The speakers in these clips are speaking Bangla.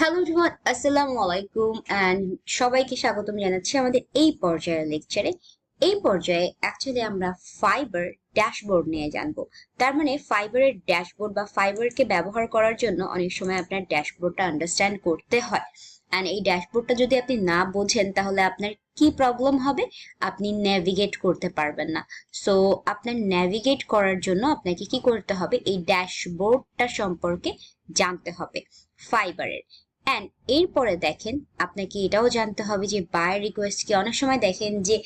হ্যালো এভরিওয়ান আসসালামু আলাইকুম অ্যান্ড সবাইকে স্বাগতম জানাচ্ছি আমাদের এই পর্যায়ের লেকচারে এই পর্যায়ে অ্যাকচুয়ালি আমরা ফাইবার ড্যাশবোর্ড নিয়ে জানব। তার মানে ফাইবারের ড্যাশবোর্ড বা ফাইবারকে ব্যবহার করার জন্য অনেক সময় আপনার ড্যাশবোর্ডটা আন্ডারস্ট্যান্ড করতে হয়। অ্যান্ড এই ড্যাশবোর্ডটা যদি আপনি না বোঝেন, তাহলে আপনার কি প্রবলেম হবে? আপনি ন্যাভিগেট করতে পারবেন না। সো আপনার ন্যাভিগেট করার জন্য আপনাকে কি করতে হবে? এই ড্যাশবোর্ডটা সম্পর্কে জানতে হবে। ফাইবারের অ্যান্ড এরপরে দেখেন, আপনাকে এটাও জানতে হবে যে বায়ার রিকোয়েস্ট কি? অনেক সময় দেখেন যে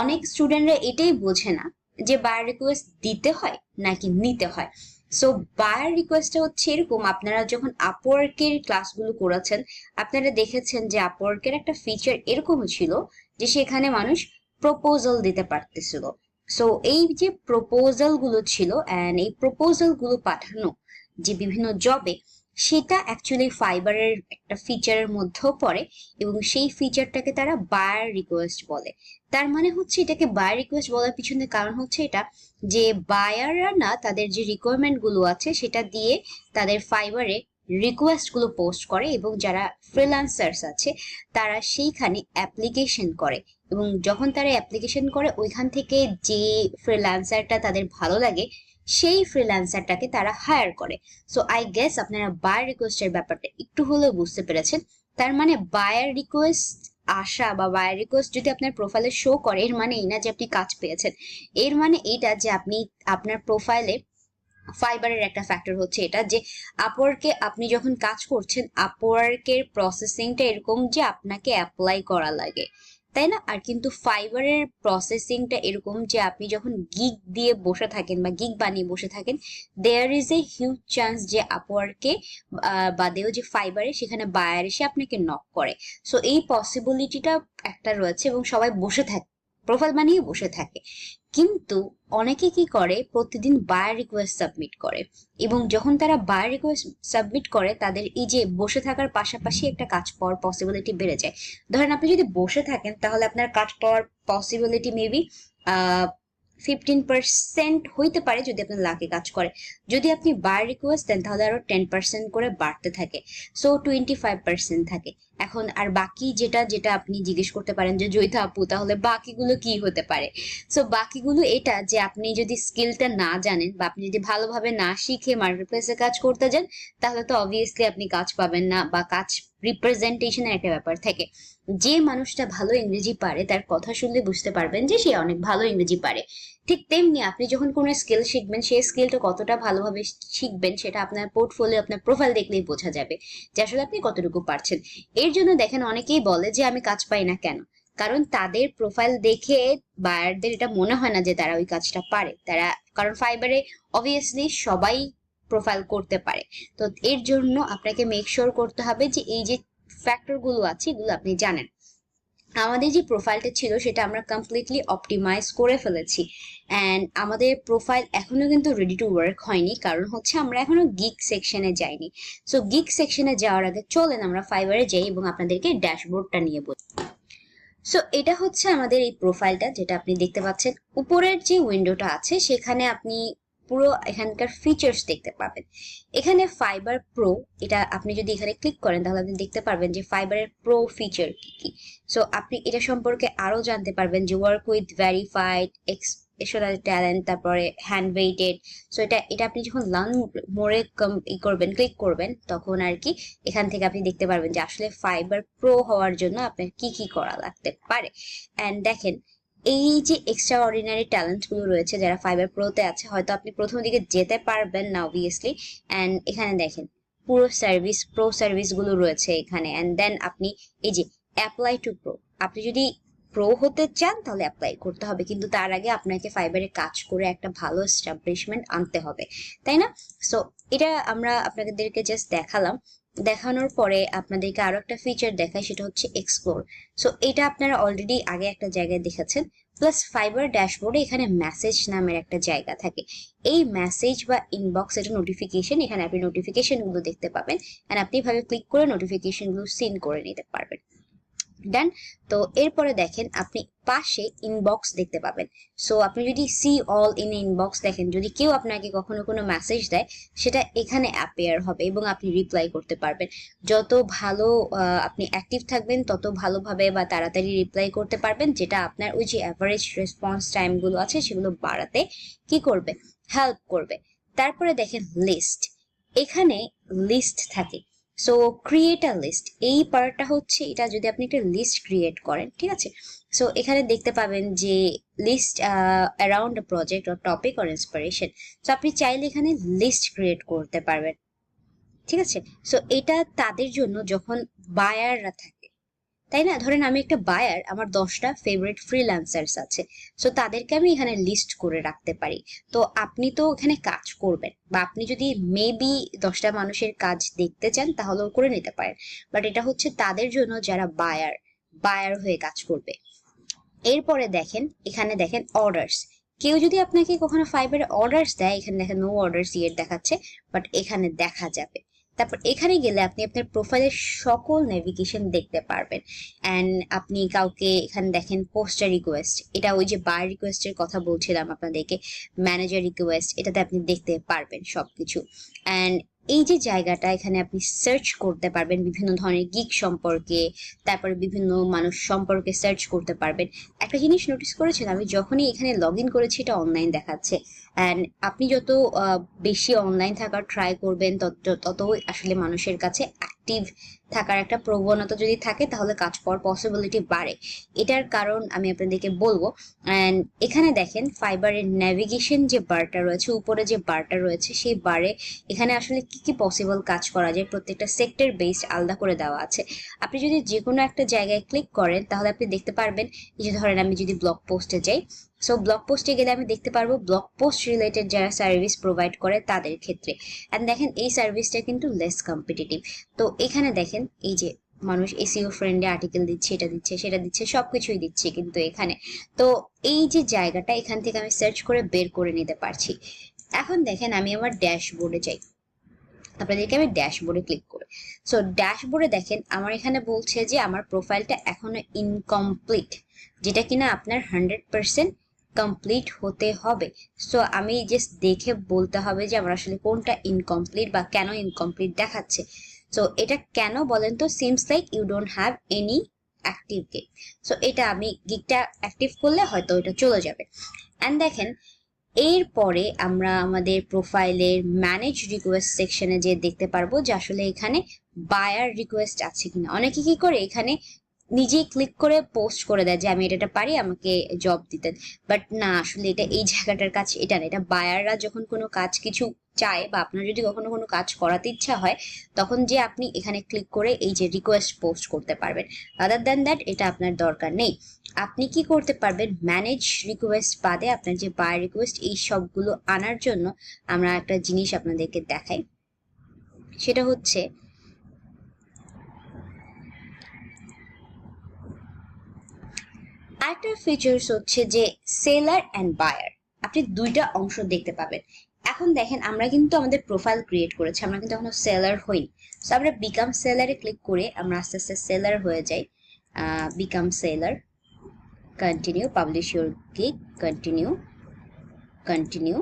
অনেক স্টুডেন্টরা এটাই বোঝে না যে বায়ার রিকোয়েস্ট দিতে হয় নাকি নিতে হয়। সো বায়ার রিকোয়েস্টটা হচ্ছে এরকম, আপনারা যখন আপওয়ার্কের ক্লাসগুলো করেছেন, আপনারা দেখেছেন যে আপওয়ার্কের একটা ফিচার এরকম ছিল যে সেখানে মানুষ প্রপোজাল দিতে পারতেছিল। সো এই যে প্রপোজালগুলো ছিল অ্যান্ড এই প্রপোজালগুলো পাঠানো যে বিভিন্ন জবে সেটা অ্যাকচুয়ালি ফাইবারের একটা ফিচারের মধ্যেও পড়ে এবং সেই ফিচারটাকে তারা বায়ার রিকোয়েস্ট বলে। তার মানে হচ্ছে এটাকে বায়ার রিকোয়েস্ট বলার পিছনে কারণ হচ্ছে এটা যে বায়াররা না তাদের যে রিকোয়ারমেন্টগুলো আছে সেটা দিয়ে তাদের ফাইবারে রিকোয়েস্টগুলো পোস্ট করে এবং যারা ফ্রিল্যান্সার্স আছে তারা সেইখানে অ্যাপ্লিকেশন করে এবং যখন তারা অ্যাপ্লিকেশন করে ওইখান থেকে যে ফ্রিল্যান্সারটা তাদের ভালো লাগে সেই ফ্রিল্যান্সারটাকে তারা হায়ার করে। সো আই গেস আপনারা বায়ার রিকোয়েস্টের ব্যাপারটা একটু হলেও বুঝতে পেরেছেন। তার মানে বায়ার রিকোয়েস্ট আশা বা বায়ার রিকোয়েস্ট যদি আপনার প্রোফাইলে শো করে, এর মানে এই না যে আপনি কাজ পেয়েছেন। এর মানে এইটা যে আপনি, আপনার প্রোফাইলে ফাইবারের একটা ফ্যাক্টর হচ্ছে এটা যে আপওয়ার্কে আপনি যখন কাজ করছেন আপওয়ার্কের প্রসেসিংটা এরকম যে আপনাকে অ্যাপ্লাই করা লাগে। তাই না? আর কিন্তু ফাইবারের প্রসেসিংটা এরকম যে আপনি যখন গিগ দিয়ে বসে থাকেন বা গিগ বানিয়ে বসে থাকেন there is a huge chance যে আপওয়ার্কে বাদেও যে ফাইবারে সেখানে বায়ার এসে আপনাকে নক করে। সো এই পসিবিলিটিটা একটা রয়েছে এবং সবাই বসে থাকে প্রোফাইল বানিয়ে বসে থাকে। কিন্তু অনেকে কি করে? প্রতিদিন বায়ার রিকোয়েস্ট সাবমিট করে। এবং যখন তারা বায়ার রিকোয়েস্ট সাবমিট করে, তাদের এই যে বসে থাকার পাশাপাশি একটা কাজ পাওয়ার পসিবিলিটি বেড়ে যায়। ধরেন আপনি যদি বসে থাকেন, তাহলে আপনার কাজ পাওয়ার পসিবিলিটি মেবি ফিফটিন পার্সেন্ট হইতে পারে যদি আপনার লাকে কাজ করে। যদি আপনি বার রিকোয়েস্ট দেন, তাহলে আরও টেন পার্সেন্ট করে বাড়তে থাকে। সো টোয়েন্টি ফাইভ পার্সেন্ট থাকে। এখন আর বাকি যেটা যেটা আপনি জিজ্ঞেস করতে পারেন যে, জয়িতা আপু, তাহলে বাকিগুলো কি হতে পারে? সো বাকিগুলো এটা যে, আপনি যদি স্কিলটা না জানেন বা আপনি যদি ভালোভাবে না শিখে মার্কেটপ্লেসে কাজ করতে যান, তাহলে তো অবভিয়াসলি আপনি কাজ পাবেন না বা কাজ রিপ্রেজেন্টেশনের একটা ব্যাপার থাকে। যে মানুষটা ভালো ইংরেজি পারে, তার কথা শুনলে বুঝতে পারবেন যে সে অনেক ভালো ইংরেজি পারে। ঠিক তেমনি আপনি যখন কোনো স্কিল শিখবেন, সেই স্কিলটা কতটা ভালোভাবে শিখবেন সেটা আপনার পোর্টফোলিও আপনার প্রোফাইল দেখলেই বোঝা যাবে যে আসলে আপনি কতটুকু পারছেন। এর জন্য দেখেন অনেকেই বলে যে, আমি কাজ পাই না কেন? কারণ তাদের প্রোফাইল দেখে বায়ারদের এটা মনে হয় না যে তারা ওই কাজটা পারে। তারা, কারণ ফাইবারে অবভিয়াসলি সবাই প্রোফাইল করতে পারে। তো এর জন্য আপনাকে মেক শিওর করতে হবে যে, এই যে ফ্যাক্টরগুলো আছে, এগুলো আপনি জানেন। আমাদের যে প্রোফাইলটা ছিল, সেটা আমরা কমপ্লিটলি অপটিমাইজ করে ফেলেছি। অ্যান্ড আমাদের প্রোফাইল এখনও কিন্তু রেডি টু ওয়ার্ক হয়নি, কারণ হচ্ছে আমরা এখনও গিক সেকশনে যাইনি। সো গিক সেকশনে যাওয়ার আগে চলেন আমরা ফাইবারে যাই এবং আপনাদেরকে ড্যাশবোর্ডটা নিয়ে বলি। সো এটা হচ্ছে আমাদের এই প্রোফাইলটা যেটা আপনি দেখতে পাচ্ছেন। উপরের যে উইন্ডোটা আছে, সেখানে আপনি পুরো এখানকার ফিচার্স দেখতে পাবেন। এখানে ফাইবার প্রো এটা আপনি যদি এখানে ক্লিক করেন, তাহলে আপনি দেখতে পারবেন যে ফাইবারের প্রো ফিচার কি কি। সো আপনি এটা সম্পর্কে আরও জানতে পারবেন যে work with verified exceptional talent তারপরে হ্যান্ড ওয়েটেড সো এটা এটা আপনি যখন লার্ন মোড়ে ই করবেন ক্লিক করবেন, তখন আর কি এখান থেকে আপনি দেখতে পারবেন যে আসলে ফাইবার প্রো হওয়ার জন্য আপনার কি কি করা লাগতে পারে। অ্যান্ড দেখেন এই যে এক্সট্রা অর্ডিনারি ট্যালেন্টগুলো রয়েছে, যারা ফাইবার প্রোতে আছে, হয়তো আপনি প্রথম দিকে যেতে পারবেন না অবভিয়াসলি অ্যান্ড এখানে দেখেন, পুরো সার্ভিস প্রো সার্ভিসগুলো রয়েছে এখানে। অ্যান্ড দেন আপনি, এই যে অ্যাপ্লাই টু প্রো আপনি যদি প্রো হতে চান, তাহলে অ্যাপ্লাই করতে হবে। কিন্তু তার আগে আপনাকে ফাইবারে কাজ করে একটা ভালো এস্টাবলিশমেন্ট আনতে হবে। তাই না? সো এটা আমরা আপনাদেরকে জাস্ট দেখালাম। দেখানোর পরে আপনাদেরকে আরও একটা ফিচার দেখায় সেটা হচ্ছে এক্সপ্লোর সো এটা আপনারা অলরেডি আগে একটা জায়গায় দেখেছেন। প্লাস ফাইবার ড্যাশবোর্ডে এখানে মেসেজ নামের একটা জায়গা থাকে। এই মেসেজ বা ইনবক্স এটা নোটিফিকেশন এখানে আপনি নোটিফিকেশনগুলো দেখতে পাবেন। অ্যান্ড আপনি ভাবে ক্লিক করে নোটিফিকেশনগুলো সিন করে নিতে পারবেন। ডান তো এরপরে দেখেন আপনি পাশে ইনবক্স দেখতে পাবেন। সো আপনি যদি সি অল ইন ইনবক্স দেখেন, যদি কেউ আপনাকে কখনো কোনো মেসেজ দেয়, সেটা এখানে অ্যাপেয়ার হবে এবং আপনি রিপ্লাই করতে পারবেন। যত ভালো আপনি অ্যাক্টিভ থাকবেন, তত ভালোভাবে বা তাড়াতাড়ি রিপ্লাই করতে পারবেন, যেটা আপনার ওই যে অ্যাভারেজ রেসপন্স টাইমগুলো আছে, সেগুলো বাড়াতে কি করবে? হেল্প করবে। তারপরে দেখেন লিস্ট এখানে লিস্ট থাকে। সো ক্রিয়েট আ লিস্ট এই পার্টটা হচ্ছে, এটা যদি আপনি একটা লিস্ট ক্রিয়েট করেন, ঠিক আছে? সো এখানে দেখতে পাবেন যে list around project or topic or inspiration so আপনি চাইলে এখানে লিস্ট ক্রিয়েট করতে পারবেন, ঠিক আছে? সো এটা তাদের জন্য যখন বায়াররা থাকে তাই না? ধরেন আমি একটা বায়ার আমার দশটা ফেভারিট ফ্রিল্যান্সার্স আছে। সো তাদেরকে আমি এখানে লিস্ট করে রাখতে পারি। তো, আপনি তো এখানে কাজ করবেন বা আপনি যদি মেবি দশটা মানুষের কাজ দেখতে চান, তাহলেও করে নিতে পারেন। বাট এটা হচ্ছে তাদের জন্য যারা বায়ার বায়ার হয়ে কাজ করবে। এরপরে দেখেন, এখানে দেখেন অর্ডারস কেউ যদি আপনাকে কখনো ফাইবার অর্ডারস দেয়, এখানে দেখেন নো অর্ডারস ইয়েট দেখাচ্ছে বাট এখানে দেখা যাবে। তারপর এখানে গেলে আপনি আপনার প্রোফাইলের সকল নেভিগেশন দেখতে পারবেন। অ্যান্ড আপনি কাউকে এখানে দেখেন পোস্টার রিকোয়েস্ট এটা ওই যে বার রিকোয়েস্টের কথা বলছিলাম আপনাদেরকে ম্যানেজার রিকোয়েস্ট এটাতে আপনি দেখতে পারবেন সবকিছু। অ্যান্ড এই যে জায়গাটা, এখানে আপনি সার্চ করতে পারবেন বিভিন্ন ধরনের গিক সম্পর্কে, তারপরে বিভিন্ন মানুষ সম্পর্কে সার্চ করতে পারবেন। একটা জিনিস নোটিস করেছেন, আমি যখনই এখানে লগ করেছি, এটা অনলাইন দেখাচ্ছে। অ্যান্ড আপনি যত বেশি অনলাইন থাকার ট্রাই করবেন, তত আসলে মানুষের কাছে অ্যাক্টিভ থাকার একটা প্রবণতা যদি থাকে, তাহলে কাজ পাওয়ার পসিবিলিটি বাড়ে। এটার কারণ আমি আপনাদেরকে বলব। অ্যান্ড এখানে দেখেন ফাইবারের ন্যাভিগেশন যে বারটা রয়েছে, উপরে যে বারটা রয়েছে, সেই বারে এখানে আসলে কি কি পসিবল কাজ করা যায়, প্রত্যেকটা সেক্টর বেসড আলাদা করে দেওয়া আছে। আপনি যদি যে কোনো একটা জায়গায় ক্লিক করেন, তাহলে আপনি দেখতে পারবেন যে ধরেন আমি যদি ব্লগ পোস্টে যাই সো ব্লগ পোস্টে গেলে আমি দেখতে পারব ব্লগ পোস্ট রিলেটেড যারা সার্ভিস প্রোভাইড করে তাদের ক্ষেত্রে। অ্যান্ড দেখেন, এই সার্ভিসটা কিন্তু লেস কম্পিটিটিভ তো এখানে দেখেন, এই যে মানুষ এসিও ফ্রেন্ডে আর্টিকেল দিচ্ছে, এটা দিচ্ছে, সেটা দিচ্ছে, সবকিছুই দিচ্ছে কিন্তু এখানে। তো এই যে জায়গাটা, এখান থেকে আমি সার্চ করে বের করে নিতে পারছি। এখন দেখেন, আমি আমার ড্যাশবোর্ডে যাই। আপনাদেরকে আমি ড্যাশবোর্ডে ক্লিক করি। সো ড্যাশবোর্ডে দেখেন, আমার এখানে বলছে যে আমার প্রোফাইলটা এখনও ইনকমপ্লিট যেটা কিনা আপনার হান্ড্রেড পার্সেন্ট কমপ্লিট হতে হবে। সো আমি জাস্ট দেখে বলতে হবে যে আমার আসলে কোনটা ইনকমপ্লিট বা কেন ইনকমপ্লিট দেখাচ্ছে। সো এটা কেন বলেন তো? Seems like you don't have any active gig so এটা আমি গিগটা অ্যাক্টিভ করলে হয়তো এটা চলে যাবে। অ্যান্ড দেখেন, এরপরে আমরা আমাদের প্রোফাইলের ম্যানেজ রিকোয়েস্ট সেকশনে যে দেখতে পারব যে আসলে এখানে বায়ার রিকোয়েস্ট আছে কিনা। অনেকে কি করে? এখানে নিজেই ক্লিক করে পোস্ট করে দেয় যে, আমি এটা পারি, আমাকে জব দিতেন বাট না, আসলে এটা এই জায়গাটার কাছে এটা না, এটা বায়াররা যখন কোনো কাজ কিছু চায় বা আপনার যদি কখনো কোনো কাজ করাতে ইচ্ছা হয়, তখন যে আপনি এখানে ক্লিক করে এই যে রিকোয়েস্ট পোস্ট করতে পারবেন। আদার দ্যান দ্যাট এটা আপনার দরকার নেই। আপনি কি করতে পারবেন? ম্যানেজ রিকোয়েস্ট বাদে আপনার যে বায়ার রিকোয়েস্ট এই সবগুলো আনার জন্য আমরা একটা জিনিস আপনাদেরকে দেখাই। সেটা হচ্ছে আরেকটা ফিচার্স হচ্ছে যে সেলার অ্যান্ড বায়ার আপনি দুইটা অংশ দেখতে পাবেন। এখন দেখেন, আমরা কিন্তু আমাদের প্রোফাইল ক্রিয়েট করেছি, আমরা কিন্তু এখনও সেলার হইনি। সো আমরা বিকাম সেলারে ক্লিক করে আমরা আস্তে আস্তে সেলার হয়ে যাই। Become seller continue publish your gig continue continue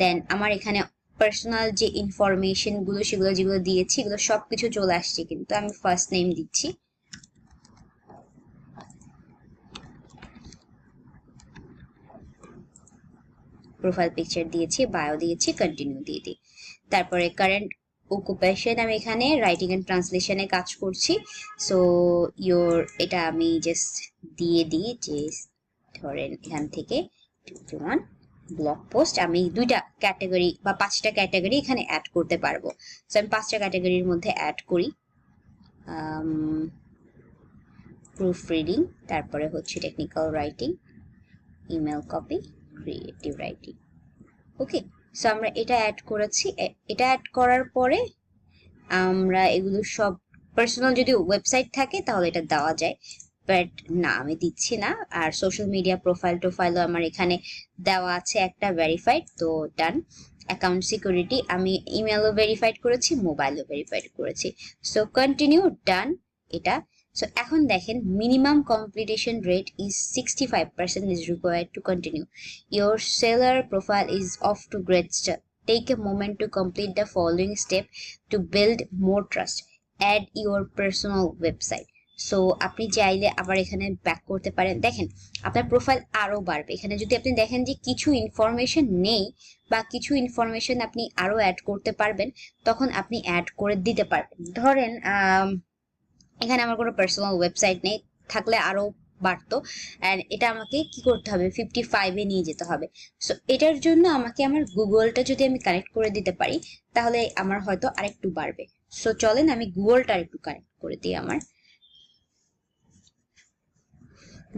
then আমার এখানে পার্সোনাল যে ইনফরমেশনগুলো সেগুলো যেগুলো দিয়েছি, এগুলো সব কিছু চলে আসছে কিন্তু। আমি ফার্স্ট নেম দিচ্ছি। প্রোফাইল পিকচার দিয়েছি বায়ো দিয়েছি কন্টিনিউ দিয়ে দিই। তারপরে কারেন্ট অকুপেশন আমি এখানে রাইটিং এন্ড ট্রান্সলেশনে কাজ করছি। সো ইয়োর এটা আমি জাস্ট দিয়ে দিই যে ধরেন এখান থেকে ব্লগ পোস্ট আমি দুইটা ক্যাটাগরি বা পাঁচটা ক্যাটাগরি এখানে অ্যাড করতে পারব। সো আমি পাঁচটা ক্যাটাগরির মধ্যে অ্যাড করি। প্রুফ রিডিং তারপরে হচ্ছে technical writing email copy creative writing okay so আমরা এটা অ্যাড করেছি। এটা অ্যাড করার পরে আমরা এগুলো সব পার্সোনাল যদি ওয়েবসাইট থাকে, তাহলে এটা দেওয়া যায়। বাট না, আমি দিচ্ছি না। আর সোশ্যাল মিডিয়া প্রোফাইল টোফাইলও আমার এখানে দেওয়া আছে একটা ভেরিফাইড তো ডান অ্যাকাউন্ট সিকিউরিটি আমি ইমেলও ভেরিফাইড করেছি মোবাইলও ভেরিফাইড করেছি। সো কন্টিনিউ ডান এটা সো এখন দেখেন minimum completion rate is sixty five percent is required to continue your seller profile is off to great star take a moment to complete the following step to build more trust add your personal website so আপনি চাইলে আবার এখানে ব্যাক করতে পারেন। দেখেন, আপনার প্রোফাইল আরও বাড়বে। এখানে যদি আপনি দেখেন যে কিছু ইনফরমেশন নেই বা কিছু ইনফরমেশন আপনি আরও অ্যাড করতে পারবেন, তখন আপনি অ্যাড করে দিতে পারবেন। ধরেন এখানে আমার কোনো পার্সোনাল ওয়েবসাইট নেই, থাকলে আরও বাড়তো। অ্যান্ড এটা আমাকে কি করতে হবে? ফিফটি ফাইভে নিয়ে যেতে হবে। সো এটার জন্য আমাকে আমার গুগলটা যদি আমি কানেক্ট করে দিতে পারি, তাহলে আমার হয়তো আরেকটু বাড়বে। সো চলেন আমি গুগলটা আরেকটু কানেক্ট করে দিই আমার।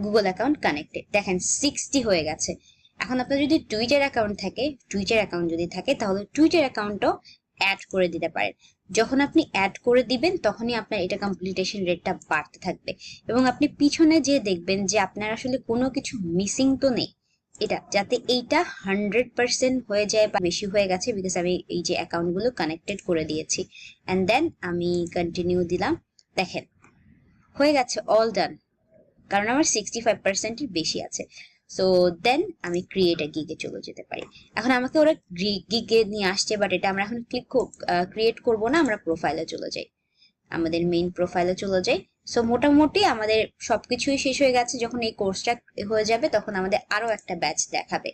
গুগল অ্যাকাউন্ট কানেক্টেড দেখেন সিক্সটি হয়ে গেছে। এখন আপনার যদি টুইটার অ্যাকাউন্ট থাকে টুইটার অ্যাকাউন্ট যদি থাকে, তাহলে টুইটার অ্যাকাউন্টও অ্যাড করে দিতে পারেন। যখন আপনি অ্যাড করে দিবেন, তখনই আপনার এটা কমপ্লিটেশন রেটটা বাড়তে থাকবে। এবং আপনি পিছনে যে দেখবেন যে আপনার আসলে কোনো কিছু মিসিং তো নেই। এটা, যাতে এইটা হান্ড্রেড পার্সেন্ট হয়ে যায় বা বেশি হয়ে গেছে বিকজ আমি এই যে অ্যাকাউন্টগুলো কানেক্টেড করে দিয়েছি। অ্যান্ড দেন আমি কন্টিনিউ দিলাম। দেখেন, হয়ে গেছে অল ডান কারণ আমার সিক্সটি ফাইভ পার্সেন্টের বেশি আছে। সো দেন আমি ক্রিয়েট এ গিগে চলে যেতে পারি। এখন আমাকে ওরা গিগে নিয়ে আসছে বাট এটা আমরা এখন ক্লিক ক্রিয়েট করব না, আমরা প্রোফাইলে চলে যাই। আমাদের মেইন প্রোফাইলে চলে যাই। সো মোটামুটি আমাদের সবকিছুই শেষ হয়ে গেছে। যখন এই কোর্সটা হয়ে যাবে, তখন আমাদের আরও একটা ব্যাচ দেখাবে।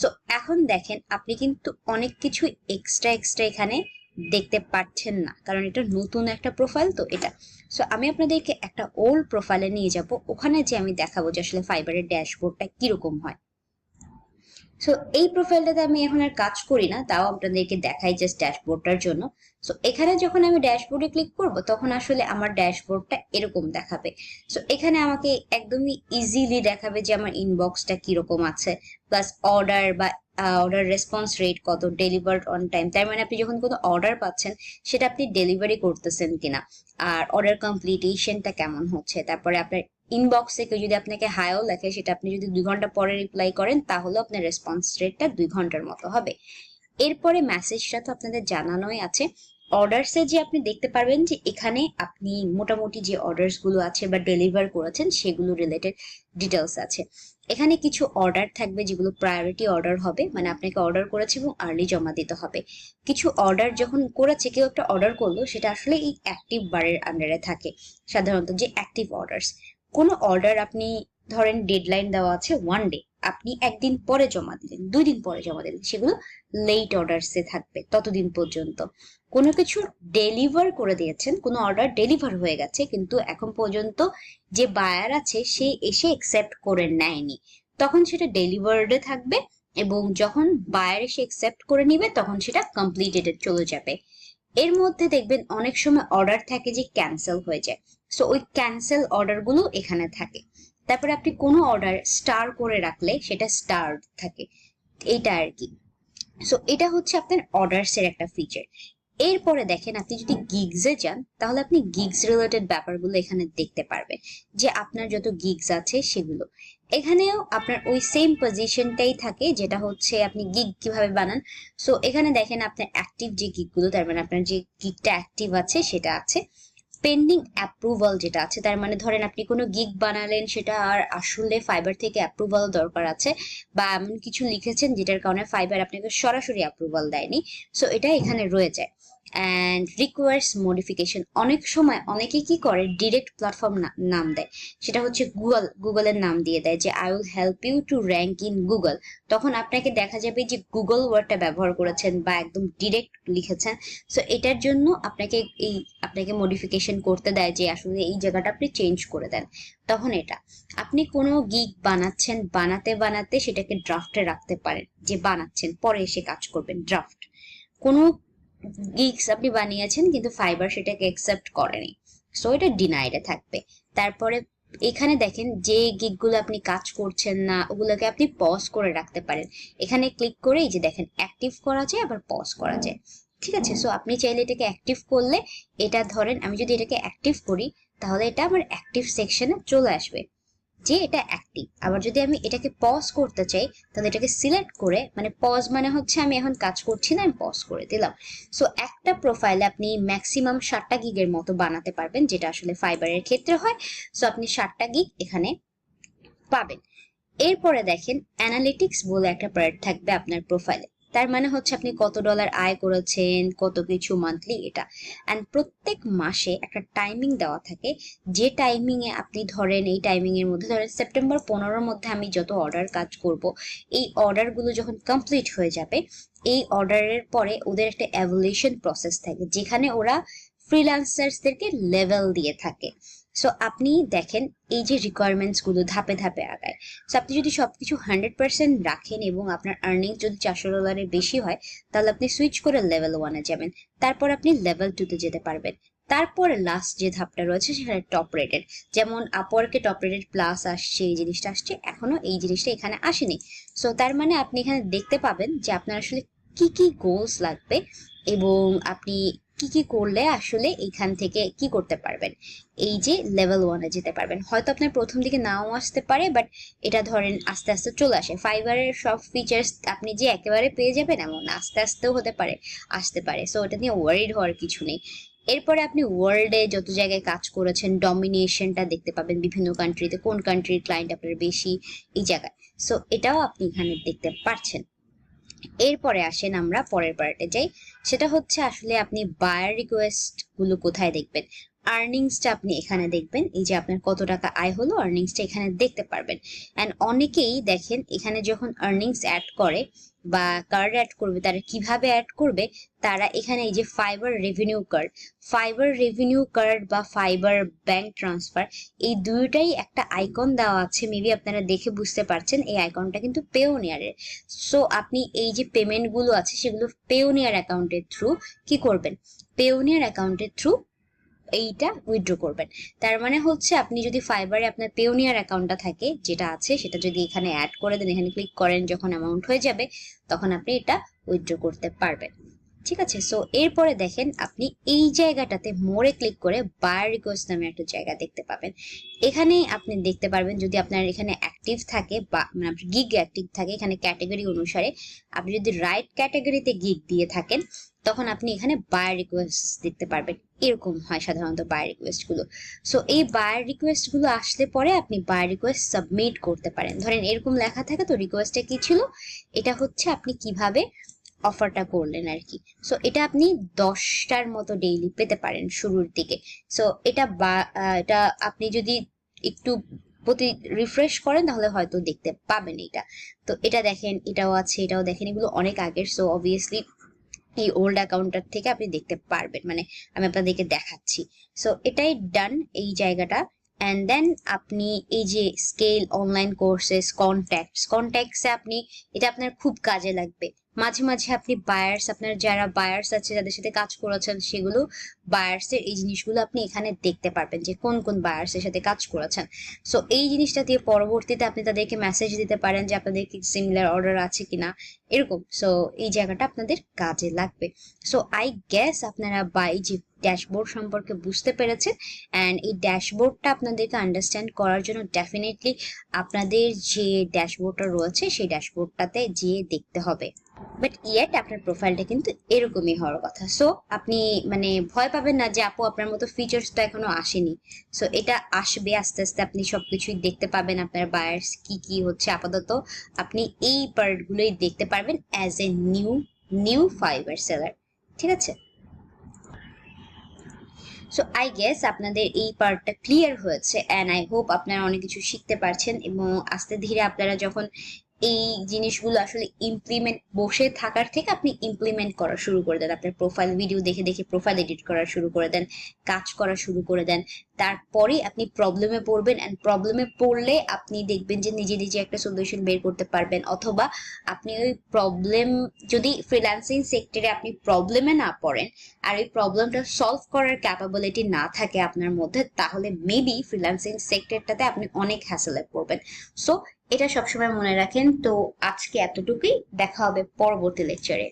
সো এখন দেখেন, আপনি কিন্তু অনেক কিছু এক্সট্রা এক্সট্রা এখানে দেখতে পাচ্ছেন না। কারণ এটা নতুন একটা প্রোফাইল তো এটা। সো আমি আপনাদেরকে একটা ওল্ড প্রোফাইলে নিয়ে যাব। ওখানে যে আমি দেখাবো যে আসলে ফাইবারের ড্যাশবোর্ডটা কীরকম হয়। সো এই প্রোফাইলটাতে আমি এখন আর কাজ করি না। তাও আপনাদেরকে দেখাই জাস্ট ড্যাশবোর্ডটার জন্য। সো এখানে যখন আমি ড্যাশবোর্ডে ক্লিক করব, তখন আসলে আমার ড্যাশবোর্ডটা এরকম দেখাবে। সো এখানে আমাকে একদমই ইজিলি দেখাবে যে আমার ইনবক্সটা কীরকম আছে। প্লাস অর্ডার বা অর্ডার রেসপন্স রেট কত ডেলিভার্ড অন টাইম তার মানে আপনি যখন কোনো অর্ডার পাচ্ছেন, সেটা আপনি ডেলিভারি করতেছেন কিনা? আর অর্ডার কমপ্লিটেশনটা কেমন হচ্ছে? তারপরে আপনার ইনবক্সে কেউ যদি আপনাকে হায়ও লেখে, সেটা আপনি যদি দুই ঘণ্টা পরে রিপ্লাই করেন, তাহলেও আপনার রেসপন্স রেটটা দুই ঘণ্টার মতো হবে। এরপরে মেসেজটা তো আপনাদের জানানোই আছে। অর্ডারসে যে আপনি দেখতে পারবেন যে এখানে আপনি মোটামুটি যে অর্ডারসগুলো আছে বা ডেলিভার করেছেন, সেগুলো রিলেটেড ডিটেলস আছে। এখানে কিছু অর্ডার থাকবে যেগুলো প্রায়োরিটি অর্ডার হবে মানে আপনাকে অর্ডার করেছে এবং আর্লি জমা দিতে হবে। কিছু অর্ডার যখন করেছে, কেউ একটা অর্ডার করল, সেটা আসলে এই অ্যাক্টিভ বারের আন্ডারে থাকে, সাধারণত যে অ্যাক্টিভ অর্ডার কোনো অর্ডার আপনি ধরেন ডেডলাইন দেওয়া আছে ওয়ান ডে আপনি একদিন পরে জমা দিলেন, দুই দিন পরে জমা দিলেন, সেগুলো লেট অর্ডারসে থাকবে ততদিন পর্যন্ত। কোনো কিছু ডেলিভার করে দিয়েছেন, কোনো অর্ডার ডেলিভার হয়ে গেছে, কিন্তু এখন পর্যন্ত যে বায়ার আছে, সে এসে অ্যাকসেপ্ট করে নেয়নি। তখন সেটা ডেলিভার্ডে থাকবে এবং যখন বায়ার এসে অ্যাকসেপ্ট করে নিবে, তখন সেটা কমপ্লিটেড চলে যাবে। এর মধ্যে দেখবেন অনেক সময় অর্ডার থাকে যে ক্যান্সেল হয়ে যায়। সো ওই ক্যান্সেল অর্ডারগুলো এখানে থাকে। তারপরে আপনি কোনো অর্ডার স্টার করে রাখলে সেটা স্টার থাকে। এইটা আর কি। সো এটা হচ্ছে আপনার অর্ডারসের একটা ফিচার এরপরে দেখেন, আপনি যদি গিগসে যান, তাহলে আপনি গিগস রিলেটেড ব্যাপারগুলো এখানে দেখতে পারবেন, যে আপনার যত গিগস আছে সেগুলো। এখানেও আপনার ওই সেম পজিশনটাই থাকে, যেটা হচ্ছে আপনি গিগ কীভাবে বানান। সো এখানে দেখেন, আপনার অ্যাক্টিভ যে গিগগুলো তার মানে আপনার যে গিগটা অ্যাক্টিভ আছে, সেটা আছে। পেন্ডিং অ্যাপ্রুভাল যেটা আছে, তার মানে ধরেন আপনি কোনো গিগ বানালেন, সেটা আর আসলে ফাইবার থেকে অ্যাপ্রুভাল দরকার আছে, বা এমন কিছু লিখেছেন যেটার কারণে ফাইবার আপনাকে সরাসরি অ্যাপ্রুভাল দেয়নি। সো এটা এখানে রয়ে যায়। অ্যান্ড রিকোয়ার্স মডিফিকেশন অনেক সময় অনেকে কি করে? ডিরেক্ট প্ল্যাটফর্ম নাম দেয়। সেটা হচ্ছে গুগল গুগলের নাম দিয়ে দেয় যে I will help you to rank in Google তখন আপনাকে দেখা যাবে যে গুগল ওয়ার্ডটা ব্যবহার করেছেন বা একদম ডিরেক্ট লিখেছেন। সো এটার জন্য আপনাকে এই, আপনাকে মডিফিকেশন করতে দেয় যে, আসলে এই জায়গাটা আপনি চেঞ্জ করে দেন। তখন এটা। আপনি কোনো গিগ বানাচ্ছেন, বানাতে বানাতে সেটাকে ড্রাফটে রাখতে পারেন। যে, বানাচ্ছেন, পরে এসে কাজ করবেন ড্রাফট কোনো গিগস আপনি বানিয়েছেন, কিন্তু ফাইবার সেটাকে অ্যাকসেপ্ট করেনি। সো এটা ডিনাইডে থাকবে। তারপরে এখানে দেখেন, যে গিগগুলো আপনি কাজ করছেন না, ওগুলোকে আপনি পজ করে রাখতে পারেন। এখানে ক্লিক করে এই যে দেখেন অ্যাক্টিভ করা যায়, আবার পজ করা যায়। ঠিক আছে? সো আপনি চাইলে এটাকে অ্যাক্টিভ করলে, এটা ধরেন, আমি যদি এটাকে অ্যাক্টিভ করি, তাহলে এটা আমার অ্যাক্টিভ সেকশনে চলে আসবে। যে এটা অ্যাক্টিভ আবার যদি আমি এটাকে পজ করতে চাই, তাহলে এটাকে সিলেক্ট করে মানে পজ মানে হচ্ছে আমি এখন কাজ করছি না, আমি পজ করে দিলাম। সো একটা প্রোফাইলে আপনি ম্যাক্সিমাম ষাটটা গিগের মতো বানাতে পারবেন, যেটা আসলে ফাইবারের ক্ষেত্রে হয়। সো আপনি ষাটটা গিগ এখানে পাবেন। এরপরে দেখেন অ্যানালিটিক্স বলে একটা পার্ট থাকবে আপনার প্রোফাইলে তার মানে হচ্ছে আপনি কত ডলার আয় করেছেন, কত কিছু মান্থলি এটা। অ্যান্ড প্রত্যেক মাসে একটা টাইমিং দেওয়া থাকে। যে টাইমিংয়ে আপনি ধরেন, এই টাইমিং এর মধ্যে ধরেন সেপ্টেম্বর পনেরোর মধ্যে আমি যত অর্ডার কাজ করব, এই অর্ডারগুলো যখন কমপ্লিট হয়ে যাবে, এই অর্ডারের পরে ওদের একটা অ্যাভুলেশন প্রসেস থাকে, যেখানে ওরা ফ্রিল্যান্সার্সদেরকে লেভেল দিয়ে থাকে। সো আপনি দেখেন এই যে রিকোয়ারমেন্টসগুলো ধাপে ধাপে আগায়। সো আপনি যদি সবকিছু হান্ড্রেড পার্সেন্ট রাখেন এবং আপনার আর্নিং যদি চারশো ডলারের বেশি হয়, তাহলে আপনি সুইচ করে লেভেল ওয়ানে যাবেন। তারপর আপনি লেভেল টুতে যেতে পারবেন। তারপরে লাস্ট যে ধাপটা রয়েছে, সেখানে টপ রেটেড যেমন আপওয়ার্কে টপ রেটেড প্লাস আসছে, এই জিনিসটা আসছে, এখনও এই জিনিসটা এখানে আসেনি। সো তার মানে আপনি এখানে দেখতে পাবেন যে আপনার আসলে কি কি গোলস লাগবে এবং আপনি কি কি করলে আসলে এখান থেকে কি করতে পারবেন? এই যে লেভেল ওয়ানে যেতে পারবেন। হয়তো আপনার প্রথম দিকে নাও আসতে পারে বাট এটা ধরেন আস্তে আস্তে চলে আসে। ফাইবারের সব ফিচার্স আপনি যে একেবারে পেয়ে যাবেন, এমন আস্তে আস্তেও হতে পারে, আসতে পারে। সো ওটা নিয়ে ওয়ারিড হওয়ার কিছু নেই। এরপরে আপনি ওয়ার্ল্ডে যত জায়গায় কাজ করেছেন ডমিনেশনটা দেখতে পাবেন বিভিন্ন কান্ট্রিতে কোন কান্ট্রির ক্লায়েন্ট আপনার বেশি, এই জায়গায়। সো এটাও আপনি এখানে দেখতে পারছেন। এরপরে আসেন আমরা পরের পার্টে যাই। সেটা হচ্ছে আসলে আপনি বায়ার রিকোয়েস্টগুলো কোথায় দেখবেন? আর্নিংসটা আপনি এখানে দেখবেন। এই যে আপনার কত টাকা আয় হলো আর্নিংসটা এখানে দেখতে পারবেন। অ্যান্ড অনেকেই দেখেন, এখানে যখন আর্নিংস অ্যাড করে বা কার্ড অ্যাড করবে, তারা কীভাবে অ্যাড করবে? তারা এখানে এই যে Fiverr revenue card Fiverr revenue card বা ফাইবার ব্যাংক ট্রান্সফার এই দুইটাই একটা আইকন দেওয়া আছে। মেবি আপনারা দেখে বুঝতে পারছেন, এই আইকনটা কিন্তু পেওনিয়ারের সো আপনি এই যে পেমেন্টগুলো আছে, সেগুলো পেওনিয়ার অ্যাকাউন্টের থ্রু কি করবেন? পেওনিয়ার অ্যাকাউন্টের থ্রু এইটা উইথড্র করবেন। তার মানে হচ্ছে আপনি যদি ফাইবারে আপনার পেওনিয়ার অ্যাকাউন্টটা থাকে, যেটা আছে, সেটা যদি এখানে অ্যাড করে দেন, এখানে ক্লিক করেন, যখন অ্যামাউন্ট হয়ে যাবে, তখন আপনি এটা উইথড্র করতে পারবেন। ঠিক আছে? সো এরপরে দেখেন, আপনি এই জায়গাটাতে মোড়ে ক্লিক করে বায়ার রিকোয়েস্ট নামে একটা জায়গা দেখতে পাবেন। এখানে আপনি দেখতে পারবেন, যদি আপনার এখানে অ্যাক্টিভ থাকে বা মানে গিগ অ্যাক্টিভ থাকে, এখানে ক্যাটাগরি অনুসারে, আপনি যদি রাইট ক্যাটাগরিতে গিগ দিয়ে থাকেন তখন আপনি এখানে বায়ার রিকোয়েস্ট দেখতে পারবেন। এরকম হয় সাধারণত বায়ার রিকোয়েস্টগুলো। সো এই বায়ার রিকোয়েস্টগুলো আসলে পরে আপনি বায়ার রিকোয়েস্ট সাবমিট করতে পারেন। ধরেন, এরকম লেখা থাকে তো রিকোয়েস্টে কি ছিল? এটা হচ্ছে আপনি কীভাবে অফারটা করলেন আর কি সো এটা আপনি দশটার মতো ডেইলি পেতে পারেন শুরুর দিকে। সো এটা বা এটা আপনি যদি একটু প্রতি রিফ্রেশ করেন, তাহলে হয়তো দেখতে পাবেন এটা। তো এটা দেখেন, এটাও আছে, এটাও দেখেন, এগুলো অনেক আগের। সো অবভিয়াসলি এই ওল্ড অ্যাকাউন্টটার থেকে আপনি দেখতে পারবেন। মানে আমি আপনাদেরকে দেখাচ্ছি। সো এটাই ডান এই জায়গাটা। অ্যান্ড দেন আপনি এই যে স্কেল অনলাইন কোর্সেস কন্ট্যাক্টস কন্ট্যাক্টসে আপনি, এটা আপনার খুব কাজে লাগবে। মাঝে মাঝে আপনি বায়ার্স আপনার যারা বায়ার্স আছে, যাদের সাথে কাজ করেছেন, সেগুলো বায়ার্সের এই জিনিসগুলো আপনি এখানে দেখতে পারবেন যে কোন কোন বায়ার্সের সাথে কাজ করেছেন। সো এই জিনিসটা দিয়ে পরবর্তীতে আপনি তাদেরকে মেসেজ দিতে পারেন যে আপনাদের কি সিমিলার অর্ডার আছে কিনা, এরকম। সো এই জায়গাটা আপনাদের কাজে লাগবে। সো আই গ্যাস আপনারা বা এই যে ড্যাশবোর্ড সম্পর্কে বুঝতে পেরেছেন অ্যান্ড এই ড্যাশবোর্ডটা আপনাদেরকে আন্ডারস্ট্যান্ড করার জন্য ডেফিনেটলি আপনাদের যে ড্যাশবোর্ডটা রয়েছে, সেই ড্যাশবোর্ডটাতে যেয়ে দেখতে হবে। বাট ইয়েট আপনার প্রোফাইলটা কিন্তু এরকমই হওয়ার কথা। সো আপনি মানে ভয় পাবেন না যে, আপু, আপনার মতো ফিচার্স তো এখনও আসেনি। সো এটা আসবে আস্তে আস্তে। আপনি সবকিছুই দেখতে পাবেন। আপনার বায়ার্স কি কি হচ্ছে আপাতত। আপনি এই পার্টগুলোই দেখতে পারবেন as a new new Fiverr seller ঠিক আছে? সো আই গেস আপনাদের এই পার্টটা ক্লিয়ার হয়েছে। অ্যান্ড আই হোপ আপনারা অনেক কিছু শিখতে পারছেন। এবং আস্তে ধীরে আপনারা যখন এই জিনিসগুলো আসলে ইমপ্লিমেন্ট বসে থাকার থেকে আপনি ইমপ্লিমেন্ট করা শুরু করে দেন। আপনার প্রোফাইল ভিডিও দেখে দেখে প্রোফাইল এডিট করা শুরু করে দেন, কাজ করা শুরু করে দেন। তারপরে আপনি প্রবলেমে পড়বেন অ্যান্ড প্রবলেমে পড়লে আপনি দেখবেন যে নিজে নিজে একটা সলিউশন বের করতে পারবেন। অথবা আপনি ওই প্রবলেম যদি ফ্রিল্যান্সিং সেক্টরে আপনি প্রবলেমে না পড়েন আর ওই প্রবলেমটা সলভ করার ক্যাপাবিলিটি না থাকে আপনার মধ্যে, তাহলে মেবি ফ্রিল্যান্সিং সেক্টরটাতে আপনি অনেক হ্যাসেলে পড়বেন। সো এটা সবসময় মনে রাখেন। তো আজকে এতটুকুই। দেখা হবে পরবর্তী লেকচারে